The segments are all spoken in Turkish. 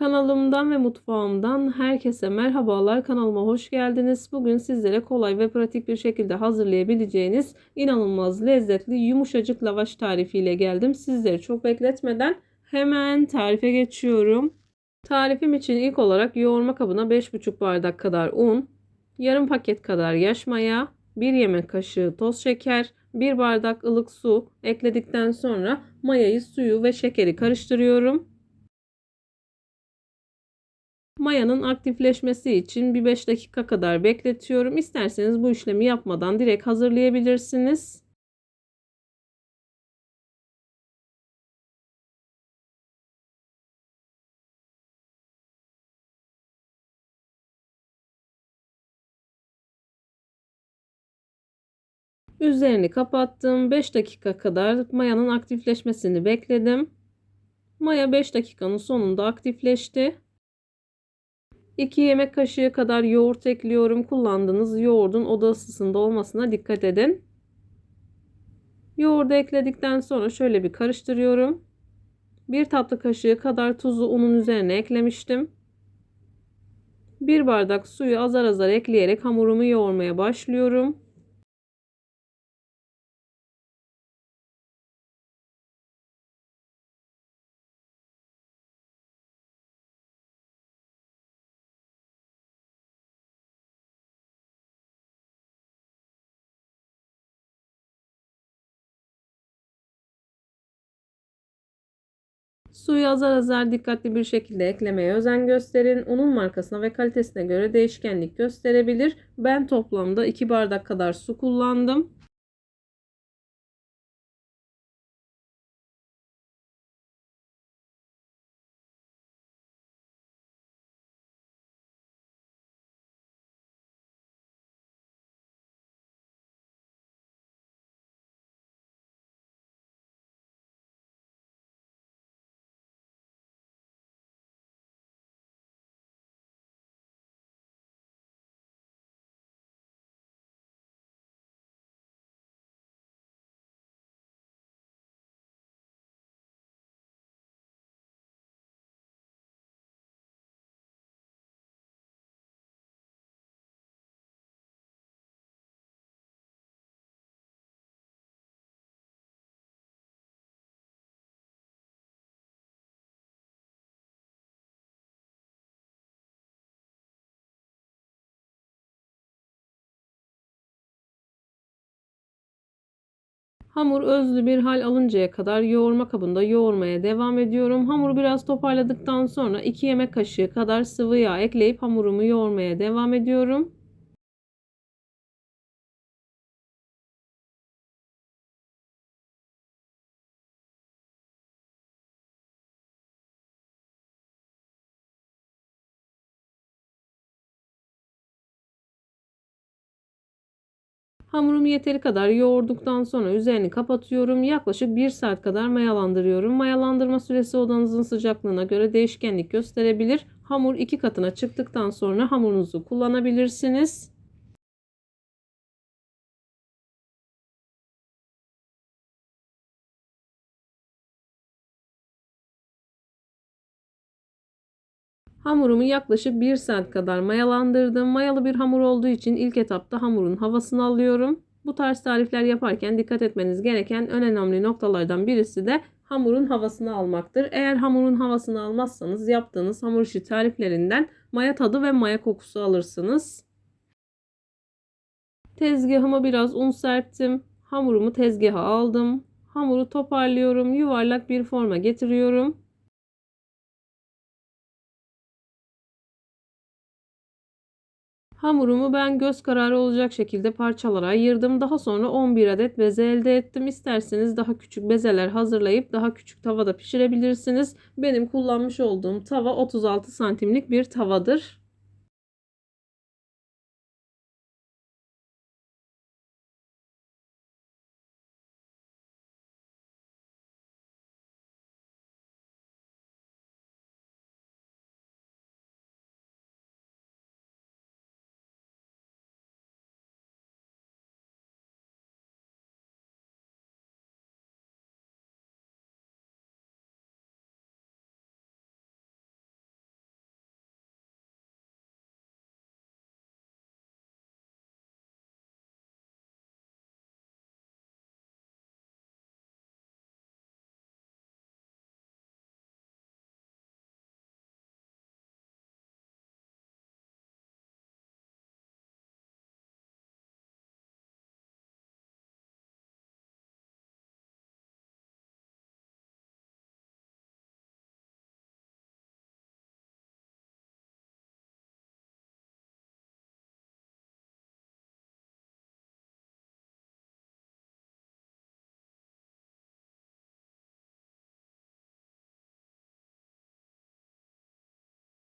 Kanalımdan ve mutfağımdan herkese merhabalar. Kanalıma hoş geldiniz. Bugün sizlere kolay ve pratik bir şekilde hazırlayabileceğiniz inanılmaz lezzetli yumuşacık lavaş tarifiyle geldim. Sizleri çok bekletmeden hemen tarife geçiyorum. Tarifim için ilk olarak yoğurma kabına 5,5 bardak kadar un, yarım paket kadar yaş maya, 1 yemek kaşığı toz şeker, 1 bardak ılık su ekledikten sonra mayayı, suyu ve şekeri karıştırıyorum. Mayanın aktifleşmesi için bir 5 dakika kadar bekletiyorum. İsterseniz bu işlemi yapmadan direkt hazırlayabilirsiniz. Üzerini kapattım. 5 dakika kadar mayanın aktifleşmesini bekledim. Maya 5 dakikanın sonunda aktifleşti. 2 yemek kaşığı kadar yoğurt ekliyorum. Kullandığınız yoğurdun oda ısısında olmasına dikkat edin. Yoğurdu ekledikten sonra şöyle bir karıştırıyorum. 1 tatlı kaşığı kadar tuzu unun üzerine eklemiştim. 1 bardak suyu azar azar ekleyerek hamurumu yoğurmaya başlıyorum. Suyu azar azar dikkatli bir şekilde eklemeye özen gösterin. Unun markasına ve kalitesine göre değişkenlik gösterebilir. Ben toplamda 2 bardak kadar su kullandım. Hamur özlü bir hal alıncaya kadar yoğurma kabında yoğurmaya devam ediyorum. Hamuru biraz toparladıktan sonra 2 yemek kaşığı kadar sıvı yağ ekleyip hamurumu yoğurmaya devam ediyorum. Hamurumu yeteri kadar yoğurduktan sonra üzerini kapatıyorum. Yaklaşık 1 saat kadar mayalandırıyorum. Mayalandırma süresi odanızın sıcaklığına göre değişkenlik gösterebilir. Hamur iki katına çıktıktan sonra hamurunuzu kullanabilirsiniz. Hamurumu yaklaşık 1 saat kadar mayalandırdım. Mayalı bir hamur olduğu için ilk etapta hamurun havasını alıyorum. Bu tarz tarifler yaparken dikkat etmeniz gereken en önemli noktalardan birisi de hamurun havasını almaktır. Eğer hamurun havasını almazsanız yaptığınız hamur işi tariflerinden maya tadı ve maya kokusu alırsınız. Tezgahıma biraz un serptim. Hamurumu tezgaha aldım. Hamuru toparlıyorum. Yuvarlak bir forma getiriyorum. Hamurumu ben göz kararı olacak şekilde parçalara ayırdım. Daha sonra 11 adet beze elde ettim. İsterseniz daha küçük bezeler hazırlayıp daha küçük tavada pişirebilirsiniz. Benim kullanmış olduğum tava 36 santimlik bir tavadır.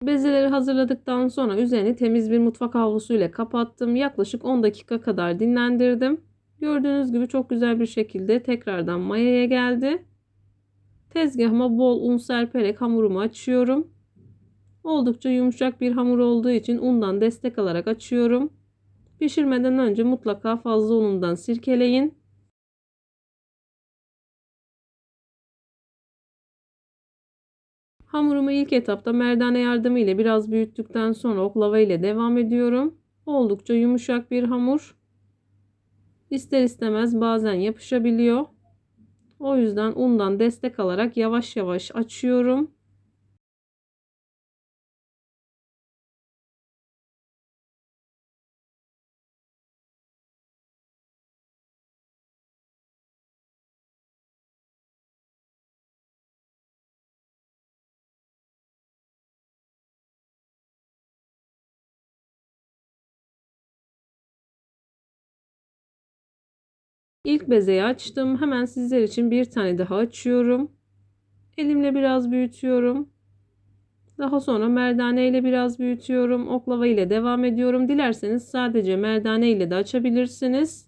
Bezeleri hazırladıktan sonra üzerini temiz bir mutfak havlusu ile kapattım. Yaklaşık 10 dakika kadar dinlendirdim. Gördüğünüz gibi çok güzel bir şekilde tekrardan mayaya geldi. Tezgahıma bol un serperek hamurumu açıyorum. Oldukça yumuşak bir hamur olduğu için undan destek alarak açıyorum. Pişirmeden önce mutlaka fazla unundan sirkeleyin. Hamurumu ilk etapta merdane yardımı ile biraz büyüttükten sonra oklava ile devam ediyorum. Oldukça yumuşak bir hamur. İster istemez bazen yapışabiliyor. O yüzden undan destek alarak yavaş yavaş açıyorum. İlk bezeyi açtım. Hemen sizler için bir tane daha açıyorum. Elimle biraz büyütüyorum. Daha sonra merdane ile biraz büyütüyorum. Oklava ile devam ediyorum. Dilerseniz sadece merdane ile de açabilirsiniz.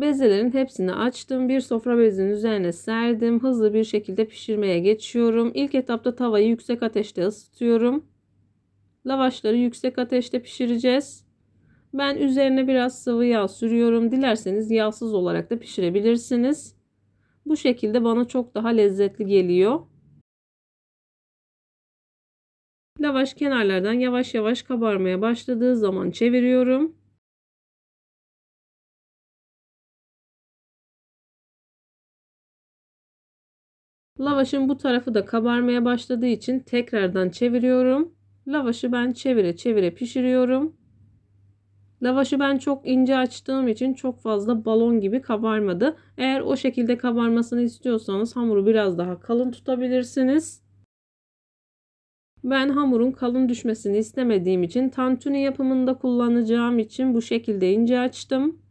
Bezelerin hepsini açtım. Bir sofra bezinin üzerine serdim. Hızlı bir şekilde pişirmeye geçiyorum. İlk etapta tavayı yüksek ateşte ısıtıyorum. Lavaşları yüksek ateşte pişireceğiz. Ben üzerine biraz sıvı yağ sürüyorum. Dilerseniz yağsız olarak da pişirebilirsiniz. Bu şekilde bana çok daha lezzetli geliyor. Lavaş kenarlardan yavaş yavaş kabarmaya başladığı zaman çeviriyorum. Lavaşın bu tarafı da kabarmaya başladığı için tekrardan çeviriyorum. Lavaşı ben çevire çevire pişiriyorum. Lavaşı ben çok ince açtığım için çok fazla balon gibi kabarmadı. Eğer o şekilde kabarmasını istiyorsanız hamuru biraz daha kalın tutabilirsiniz. Ben hamurun kalın düşmesini istemediğim için tantuni yapımında kullanacağım için bu şekilde ince açtım.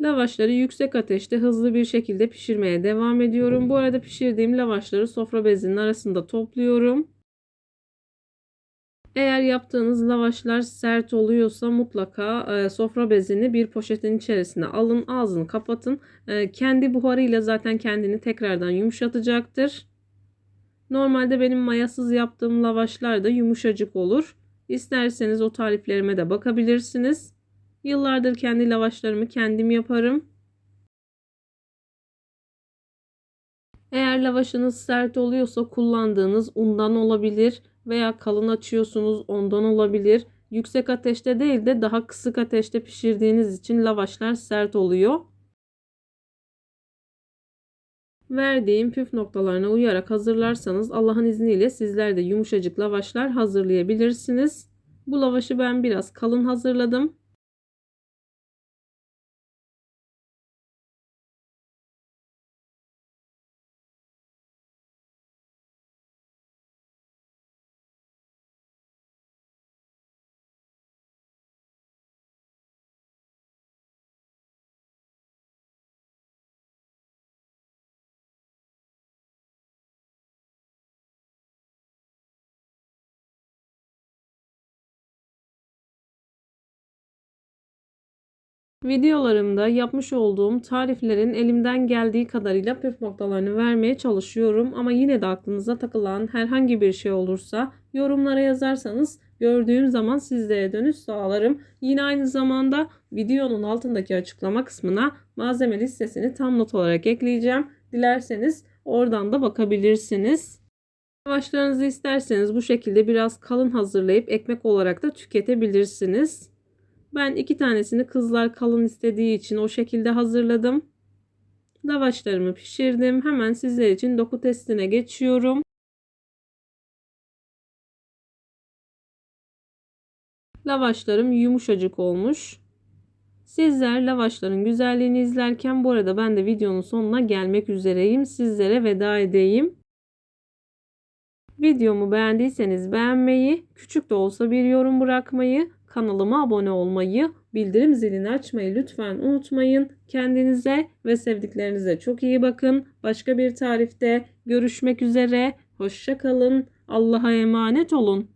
Lavaşları yüksek ateşte hızlı bir şekilde pişirmeye devam ediyorum. Bu arada pişirdiğim lavaşları sofra bezinin arasında topluyorum. Eğer yaptığınız lavaşlar sert oluyorsa mutlaka e, sofra bezini bir poşetin içerisine alın, ağzını kapatın. E, kendi buharıyla zaten kendini tekrardan yumuşatacaktır. Normalde benim mayasız yaptığım lavaşlar da yumuşacık olur. İsterseniz o tariflerime de bakabilirsiniz. Yıllardır kendi lavaşlarımı kendim yaparım. Eğer lavaşınız sert oluyorsa kullandığınız undan olabilir veya kalın açıyorsunuz ondan olabilir. Yüksek ateşte değil de daha kısık ateşte pişirdiğiniz için lavaşlar sert oluyor. Verdiğim püf noktalarına uyarak hazırlarsanız Allah'ın izniyle sizler de yumuşacık lavaşlar hazırlayabilirsiniz. Bu lavaşı ben biraz kalın hazırladım. Videolarımda yapmış olduğum tariflerin elimden geldiği kadarıyla püf noktalarını vermeye çalışıyorum. Ama yine de aklınıza takılan herhangi bir şey olursa yorumlara yazarsanız gördüğüm zaman sizlere dönüş sağlarım. Yine aynı zamanda videonun altındaki açıklama kısmına malzeme listesini tam not olarak ekleyeceğim. Dilerseniz oradan da bakabilirsiniz. Lavaşlarınızı isterseniz bu şekilde biraz kalın hazırlayıp ekmek olarak da tüketebilirsiniz. Ben iki tanesini kızlar kalın istediği için o şekilde hazırladım. Lavaşlarımı pişirdim. Hemen sizler için doku testine geçiyorum. Lavaşlarım yumuşacık olmuş. Sizler lavaşların güzelliğini izlerken bu arada ben de videonun sonuna gelmek üzereyim. Sizlere veda edeyim. Videomu beğendiyseniz beğenmeyi, küçük de olsa bir yorum bırakmayı, kanalıma abone olmayı, bildirim zilini açmayı lütfen unutmayın. Kendinize ve sevdiklerinize çok iyi bakın. Başka bir tarifte görüşmek üzere. Hoşça kalın. Allah'a emanet olun.